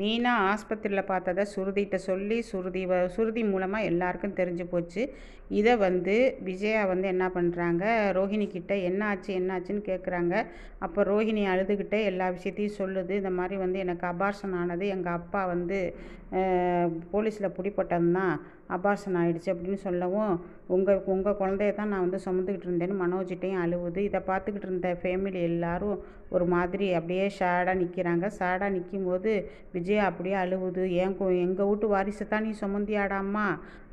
மீனா ஆஸ்பத்திரியில் பார்த்தத சுருதிகிட்ட சொல்லி சுருதி வ சுருதி மூலமாக எல்லாருக்கும் தெரிஞ்சு போச்சு. இதை வந்து விஜயா வந்து என்ன பண்ணுறாங்க ரோஹிணி கிட்ட என்ன ஆச்சு என்ன ஆச்சுன்னு கேட்குறாங்க அப்போ ரோஹிணி அழுதுகிட்டே எல்லா விஷயத்தையும் சொல்லுது. இந்த மாதிரி வந்து எனக்கு அபார்ஷன் ஆனது. எங்கள் அப்பா வந்து போலீஸில் பிடிப்பட்டது தான் அபார்ஷன் ஆகிடுச்சு அப்படின்னு சொல்லவும் உங்கள் உங்கள் குழந்தைய தான் நான் வந்து சுமந்துக்கிட்டு இருந்தேன்னு மனோஜிட்டையும் அழுவுது. இதை பார்த்துக்கிட்டு இருந்த ஃபேமிலி எல்லாரும் ஒரு மாதிரி அப்படியே ஷேடாக நிற்கிறாங்க ஷேடாக நிற்கும் போது விஜயா அப்படியே அழுவுது. என் எங்கள் வீட்டு வாரிசை தான் நீ சுமந்தியாடாம்மா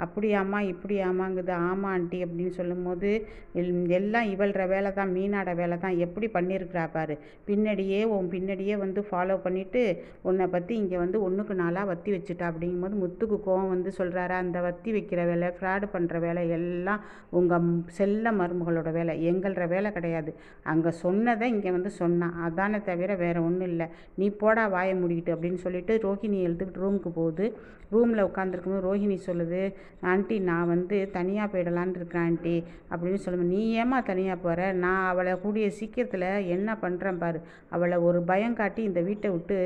அப்படியாம்மா இப்படியாமாங்குது ஆமாம் ஆண்டி அப்படின்னு சொல்லும்போது எல்லாம் இவள்ற வேலை தான் மீனாட வேலை தான். எப்படி பண்ணியிருக்கிறா பாரு. பின்னாடியே உன் பின்னாடியே வந்து ஃபாலோ பண்ணிவிட்டு உன்னை பற்றி இங்கே வந்து ஒன்றுக்கு நாளாக வத்தி வச்சுட்டா. அப்படிங்கும்போது முத்துக்கு கோவம் வந்து சொல்கிறாரா அந்த வத்தி வைக்கிற வேலை ஃப்ராடு பண்ணுற வேலை எல்லாம் உங்கள் செல்ல மருமகளோட வேலை. எங்கள்ற வேலை கிடையாது. அங்கே சொன்னதை இங்கே வந்து சொன்னான் அதானே தவிர வேறு ஒன்றும் இல்லை. நீ போடா வாயை முடிக்கிட்டு அப்படின்னு சொல்லிட்டு ரோஹிணி எழுத்துக்கிட்டு ரூமுக்கு போகுது. ரூமில் உட்காந்துருக்கும்போது ரோஹிணி சொல்லுது ஆண்டி நான் வந்து தனியாக போயிடலான் இருக்கேன் ஆண்டி அப்படின்னு சொல்லுவேன் நீ ஏமா தனியாக போகிற நான் அவளை கூடிய சீக்கிரத்தில் என்ன பண்ணுறேன் பாரு. அவளை ஒரு பயம் காட்டி இந்த வீட்டை விட்டு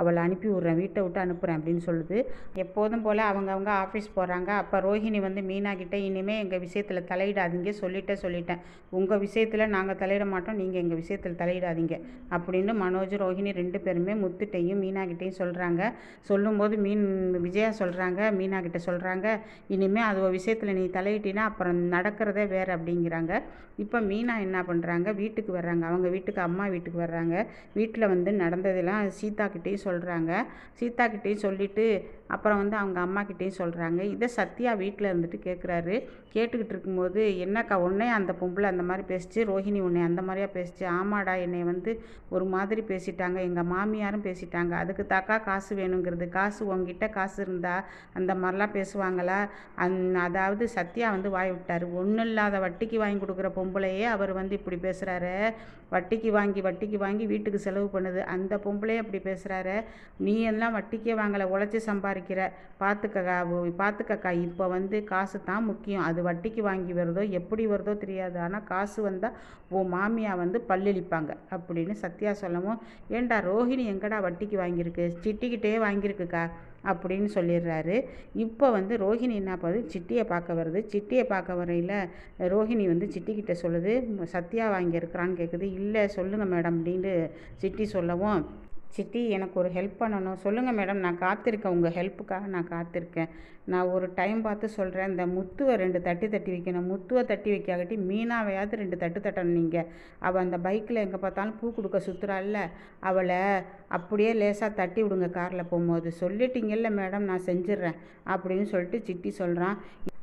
அவளை அனுப்பி விட்றேன். வீட்டை விட்டு அனுப்புகிறேன் அப்படின்னு சொல்லுது. எப்போதும் போல் அவங்கவுங்க ஆஃபீஸ் போகிறாங்க அப்போ ரோஹிணி வந்து மீனாகிட்ட இனிமேல் எங்கள் விஷயத்தில் தலையிடாதீங்க. சொல்லிட்டே சொல்லிட்டேன். உங்கள் விஷயத்தில் நாங்கள் தலையிட மாட்டோம். நீங்கள் எங்கள் விஷயத்தில் தலையிடாதீங்க. அப்படின்னு மனோஜ் ரோஹிணி ரெண்டு பேருமே முத்துட்டையும் மீனாகிட்டையும் சொல்கிறாங்க சொல்லும்போது மீன் விஜயா சொல்கிறாங்க மீனாகிட்ட சொல்கிறாங்க இனிமேல் அது விஷயத்தில் நீ தலையிட்டினா அப்புறம் நடக்கிறதே வேறு அப்படிங்கிறாங்க. இப்போ மீனா என்ன பண்ணுறாங்க வீட்டுக்கு வர்றாங்க. அவங்க வீட்டுக்கு அம்மா வீட்டுக்கு வர்றாங்க. வீட்டில் வந்து நடந்ததெல்லாம் சீதா கிட்டேயும் சொல்கிறாங்க சீதா கிட்டேயும் சொல்லிவிட்டு அப்புறம் வந்து அவங்க அம்மா கிட்டேயும் சொல்கிறாங்க இதை சத்யா வீட்டில் இருந்துட்டு கேட்குறாரு கேட்டுக்கிட்டு இருக்கும்போது என்னக்கா உன்னே அந்த பொம்பளை அந்த மாதிரி பேசிச்சு ரோஹிணி உன்னை அந்த மாதிரியா பேசிச்சு? ஆமாடா என்னை வந்து ஒரு மாதிரி பேசிட்டாங்க. எங்கள் மாமியாரும் பேசிட்டாங்க. அதுக்கு தாக்கா காசு வேணுங்கிறது. காசு உங்ககிட்ட காசு இருந்தால் அந்த மாதிரிலாம் பேசுவாங்களா? அந் அதாவது சத்யா வந்து வாய் விட்டார். ஒன்றும் இல்லாத வட்டிக்கு வாங்கி கொடுக்குற பொம்பளையே அவர் வந்து இப்படி பேசுகிறாரு வட்டிக்கு வாங்கி வட்டிக்கு வாங்கி வீட்டுக்கு செலவு பண்ணுது. அந்த பொம்பளையே அப்படி பேசுகிறாரு நீ எல்லாம் வட்டிக்கே வாங்கலை. உழைச்சி சம்பாதிக்கிற பார்த்துக்கக்கா பார்த்துக்கக்கா இப்போ வந்து காசு தான் முக்கியம். அது வட்டிக்கு வாங்கி வருதோ எப்படி வருதோ தெரியாது. ஆனால் காசு வந்தால் உன் மாமியா வந்து பல்லளிப்பாங்க அப்படின்னு சத்யா சொல்லவும் ஏண்டா ரோஹிணி எங்கடா வட்டிக்கு வாங்கியிருக்கு? சிட்டிக்கிட்டே வாங்கியிருக்குக்கா? அப்படின்னு சொல்லிடுறாரு. இப்போ வந்து ரோஹிணி என்ன பண்ணுது? சிட்டியை பார்க்க வருது. சிட்டியை பார்க்க வரையில் ரோஹிணி வந்து சிட்டிக்கிட்ட சொல்லுது சத்யா வாங்கியிருக்கிறான்னு கேட்குது இல்லை சொல்லுங்கள் மேடம் அப்படின்னு சிட்டி சொல்லவும் சித்தி எனக்கு ஒரு ஹெல்ப் பண்ணணும். சொல்லுங்கள் மேடம் நான் காத்திருக்கேன். உங்கள் ஹெல்ப்புக்காக நான் காத்திருக்கேன். நான் ஒரு டைம் பார்த்து சொல்கிறேன் இந்த முத்துவை ரெண்டு தட்டி தட்டி வைக்கணும். முத்துவை தட்டி வைக்காகட்டி மீனாவையாவது ரெண்டு தட்டு தட்டணும் நீங்கள் அவள் அந்த பைக்கில் எங்கே பார்த்தாலும் பூ கொடுக்க சுற்றுறாள்ல அவளை அப்படியே லேசாக தட்டி விடுங்க காரில் போகும்போது. சொல்லிட்டீங்கல்ல மேடம் நான் செஞ்சிடுறேன். அப்படின்னு சொல்லிட்டு சிட்டி சொல்கிறான்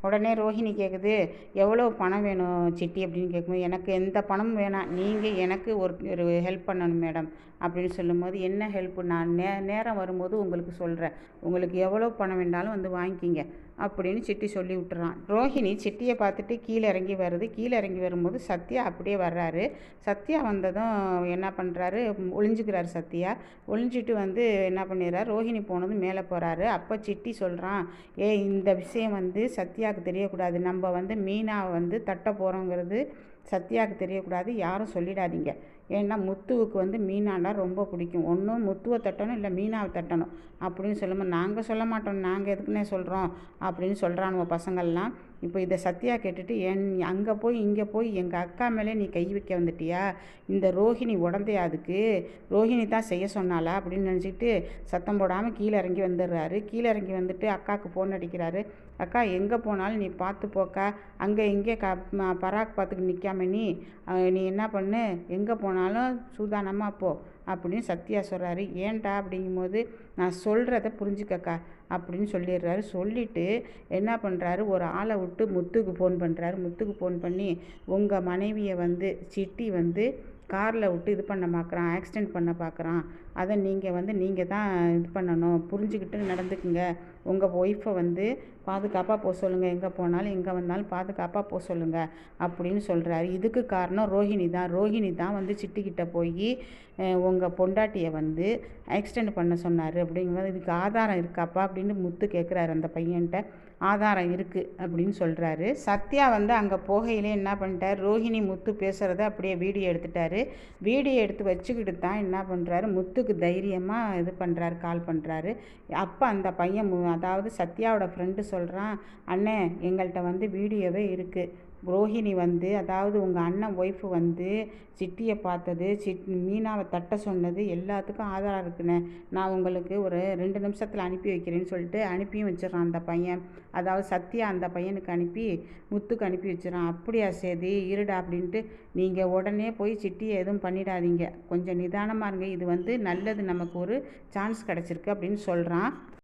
உடனே ரோஹிணி கேட்குது எவ்வளோ பணம் வேணும் சிட்டி? அப்படின்னு கேட்கும்போது எனக்கு எந்த பணமும் வேணாம். நீங்கள் எனக்கு ஒரு ஒரு ஹெல்ப் பண்ணணும் மேடம் அப்படின்னு சொல்லும்போது என்ன ஹெல்ப் நான் நே நேரம் வரும்போது உங்களுக்கு சொல்கிறேன் உங்களுக்கு எவ்வளோ பணம் வேண்டாலும் வந்து வாங்கிக்கிங்க. அப்படின்னு சிட்டி சொல்லி விட்டுறான். ரோஹிணி சிட்டியை பார்த்துட்டு கீழே இறங்கி வருது. கீழே இறங்கி வரும்போது சத்யா அப்படியே வர்றாரு. சத்யா வந்ததும் என்ன பண்ணுறாரு ஒளிஞ்சுக்கிறாரு சத்யா. ஒளிஞ்சிட்டு வந்து என்ன பண்ணிடுறாரு? ரோஹிணி போனதும் மேலே போகிறாரு அப்போ சிட்டி சொல்கிறான் ஏ இந்த விஷயம் வந்து சத்யா சத்யாவுக்கு தெரியக்கூடாது. நம்ம வந்து மீனாவை வந்து தட்ட போகிறோங்கிறது சத்யாவுக்கு தெரியக்கூடாது யாரும் சொல்லிடாதீங்க. ஏன்னா முத்துவுக்கு வந்து மீனாண்டா ரொம்ப பிடிக்கும். ஒன்றும் முத்துவை தட்டணும் இல்லை மீனாவை தட்டணும். அப்படின்னு சொல்லும்போது நாங்கள் சொல்ல மாட்டோம். நாங்கள் எதுக்குன்னே சொல்கிறோம் அப்படின்னு சொல்கிறானுவ பசங்கள்லாம். இப்போ இதை சத்யா கேட்டுட்டு என் அங்கே போய் இங்கே போய் எங்கள் அக்கா மேலே நீ கை வைக்க வந்துட்டியா? இந்த ரோஹிணி உடந்தையா அதுக்கு? ரோஹிணி தான் செய்ய சொன்னாலா அப்படின்னு நினச்சிக்கிட்டு சத்தம் போடாமல் கீழே இறங்கி வந்துடுறாரு. கீழே இறங்கி வந்துட்டு அக்காவுக்கு ஃபோன் அடிக்கிறாரு. அக்கா எங்கே போனாலும் நீ பார்த்து போக்கா. அங்கே இங்கே க பராக் பார்த்துக்கு நிற்காம நீ நீ என்ன பண்ணு? எங்கே போனாலும் சூதானமாக போ அப்படின்னு சத்யா சொல்கிறாரு ஏன்டா அப்படிங்கும்போது நான் சொல்கிறத புரிஞ்சுக்கக்கா அப்படின்னு சொல்லிடுறாரு. சொல்லிவிட்டு என்ன பண்ணுறாரு ஒரு ஆளை விட்டு முத்துக்கு ஃபோன் பண்ணுறாரு முத்துக்கு ஃபோன் பண்ணி உங்கள் மனைவியை வந்து சிட்டி வந்து காரில் விட்டு இது பண்ண பார்க்குறான் ஆக்சிடெண்ட் பண்ண பார்க்குறான் அதை நீங்கள் வந்து நீங்கள் தான் இது பண்ணணும். புரிஞ்சுக்கிட்டு நடந்துக்குங்க. உங்கள் ஒய்ஃபை வந்து பாதுகாப்பாக போக சொல்லுங்கள் எங்கே போனாலும் எங்கே வந்தாலும் பாதுகாப்பாக போக சொல்லுங்கள் அப்படின்னு சொல்கிறாரு இதுக்கு காரணம் ரோஹிணி தான். ரோஹிணி தான் வந்து சிட்டிக்கிட்ட போய் உங்கள் பொண்டாட்டியை வந்து ஆக்சிடெண்ட் பண்ண சொன்னார். அப்படிங்கும்போது இதுக்கு ஆதாரம் இருக்காப்பா அப்படின்னு முத்து கேட்குறாரு அந்த பையன்கிட்ட. ஆதாரம் இருக்குது அப்படின்னு சொல்கிறாரு சத்யா வந்து அங்கே போகையிலே என்ன பண்ணிட்டார்? ரோஹிணி முத்து பேசுகிறத அப்படியே வீடியோ எடுத்துட்டாரு. வீடியோ எடுத்து வச்சுக்கிட்டு தான் என்ன பண்ணுறாரு முத்துக்கு தைரியமாக இது பண்ணுறாரு கால் பண்ணுறாரு அப்போ அந்த பையன் அதாவது சத்யாவோட ஃப்ரெண்டு சொல்கிறான் அண்ணே எங்கள்கிட்ட வந்து வீடியோவே இருக்குது ரோஹிணி வந்து அதாவது உங்கள் அண்ணன் ஒய்ஃபு வந்து சிட்டியை பார்த்தது சிட் மீனாவை தட்ட சொன்னது எல்லாத்துக்கும் ஆதாரம் இருக்குண்ணே நான் உங்களுக்கு ஒரு ரெண்டு நிமிஷத்தில் அனுப்பி வைக்கிறேன்னு சொல்லிட்டு அனுப்பியும் வச்சிடறான் அந்த பையன். அதாவது சத்யா அந்த பையனுக்கு அனுப்பி முத்துக்கு அனுப்பி வச்சிடறான். அப்படியா சரி இருடா அப்படின்ட்டு நீங்கள் உடனே போய் சிட்டியை எதுவும் பண்ணிடாதீங்க. கொஞ்சம் நிதானமாக இருங்க. இது வந்து நல்லது நமக்கு ஒரு சான்ஸ் கிடச்சிருக்கு அப்படின்னு சொல்கிறான்